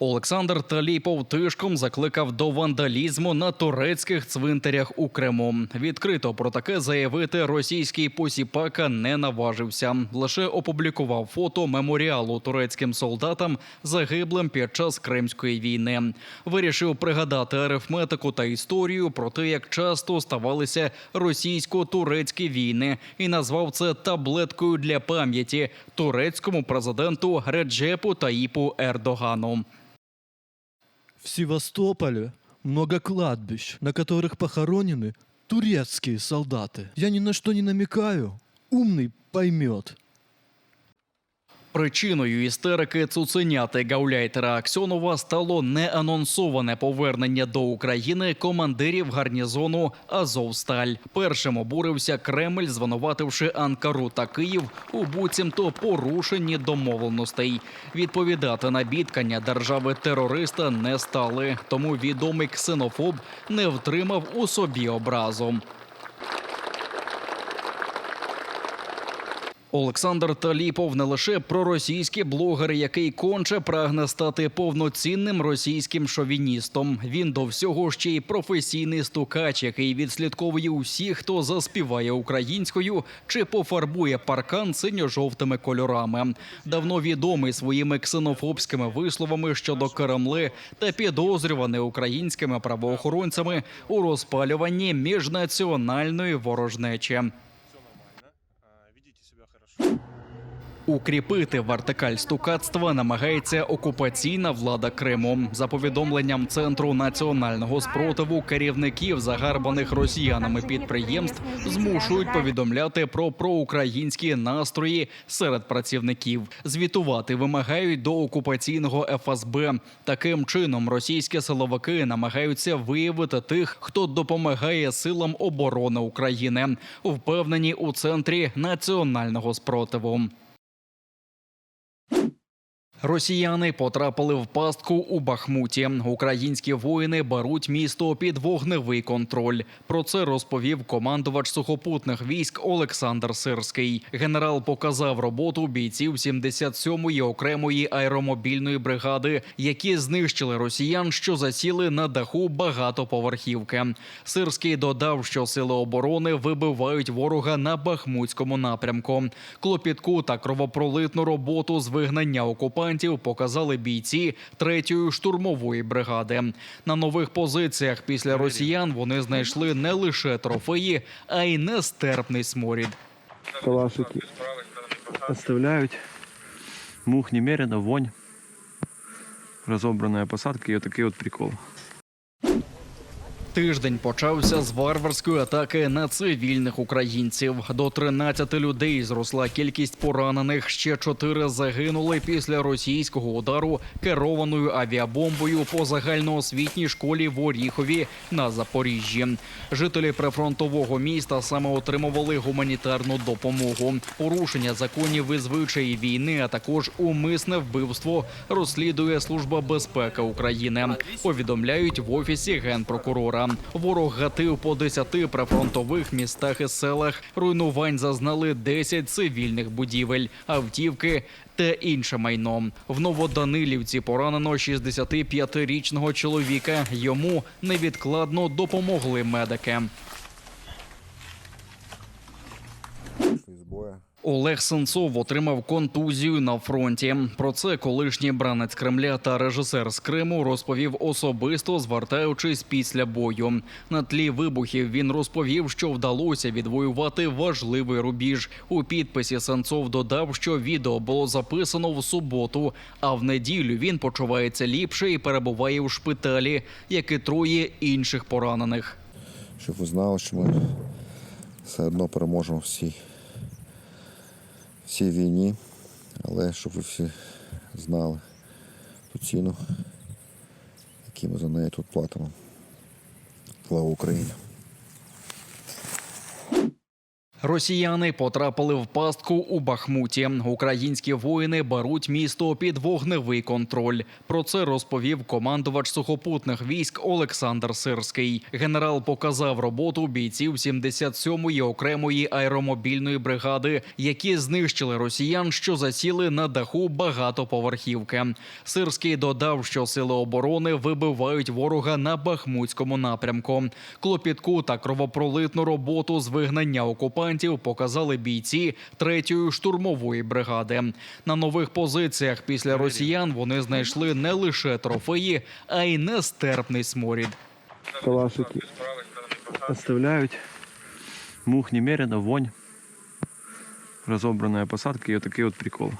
Олександр Таліпов тишком закликав до вандалізму на турецьких цвинтарях у Криму. Відкрито про таке заявити російський посіпака не наважився. Лише опублікував фото меморіалу турецьким солдатам, загиблим під час Кримської війни. Вирішив пригадати арифметику та історію про те, як часто ставалися російсько-турецькі війни, і назвав це таблеткою для пам'яті турецькому президенту Реджепу Таїпу Ердогану. В Севастополе много кладбищ, на которых похоронены турецкие солдаты. Я ни на что не намекаю. Умный поймет. Причиною істерики цуценяти гауляйтера Аксьонова стало неанонсоване повернення до України командирів гарнізону Азовсталь. Першим обурився Кремль, звинувативши Анкару та Київ у буцімто порушенні домовленостей. Відповідати на бідкання держави терориста не стали, тому відомий ксенофоб не втримав у собі образу. Олександр Таліпов не лише проросійський блогер, який конче прагне стати повноцінним російським шовіністом. Він до всього ще й професійний стукач, який відслідковує усіх, хто заспіває українською чи пофарбує паркан синьо-жовтими кольорами. Давно відомий своїми ксенофобськими висловами щодо Кремли та підозрюваний українськими правоохоронцями у розпалюванні міжнаціональної ворожнечі. Укріпити вертикаль стукацтва намагається окупаційна влада Криму. За повідомленням центру національного спротиву керівників загарбаних росіянами підприємств змушують повідомляти про проукраїнські настрої серед працівників. Звітувати вимагають до окупаційного ФСБ. Таким чином російські силовики намагаються виявити тих, хто допомагає силам оборони України. Впевнені у центрі національного спротиву. Росіяни потрапили в пастку у Бахмуті. Українські воїни беруть місто під вогневий контроль. Про це розповів командувач сухопутних військ Олександр Сирський. Генерал показав роботу бійців 77-ї окремої аеромобільної бригади, які знищили росіян, що засіли на даху багатоповерхівки. Сирський додав, що сили оборони вибивають ворога на бахмутському напрямку. Клопітку та кровопролитну роботу з вигнання окупантів показали бійці третьої штурмової бригади. На нових позиціях після росіян вони знайшли не лише трофеї, а й нестерпний сморід. калашики оставляють. Мух немерено, вонь. розобраної посадка і отакий от прикол. Тиждень почався з варварської атаки на цивільних українців. До 13 людей зросла кількість поранених. Ще чотири загинули після російського удару керованою авіабомбою по загальноосвітній школі в Оріхові на Запоріжжі. Жителі прифронтового міста саме отримували гуманітарну допомогу. Порушення законів і звичаї війни, а також умисне вбивство розслідує служба безпеки України. Повідомляють в офісі генпрокурора. Ворог гатив по 10 прифронтових містах і селах. Руйнувань зазнали 10 цивільних будівель, автівки та інше майно. В Новоданилівці поранено 65-річного чоловіка. Йому невідкладно допомогли медики. Олег Сенцов отримав контузію на фронті. Про це колишній бранець Кремля та режисер з Криму розповів особисто, звертаючись після бою. На тлі вибухів він розповів, що вдалося відвоювати важливий рубіж. У підписі Сенцов додав, що відео було записано в суботу, а в неділю він почувається ліпше і перебуває у шпиталі, як і троє інших поранених. Щоб ви знали, що ми все одно переможемо всі, всій війні, але щоб ви всі знали ту ціну, яку ми за неї тут платимо. Слава Україні! Росіяни потрапили в пастку у Бахмуті. Українські воїни беруть місто під вогневий контроль. Про це розповів командувач сухопутних військ Олександр Сирський. Генерал показав роботу бійців 77-ї окремої аеромобільної бригади, які знищили росіян, що засіли на даху багатоповерхівки. Сирський додав, що сили оборони вибивають ворога на бахмутському напрямку. Клопітку та кровопролитну роботу з вигнання окупантів показали бійці 3-ї штурмової бригади. На нових позиціях після росіян вони знайшли не лише трофеї, а й нестерпний сморід. Калашики оставляють Мух немерено, вонь. розобраної посадка і Отакий от вот приколы.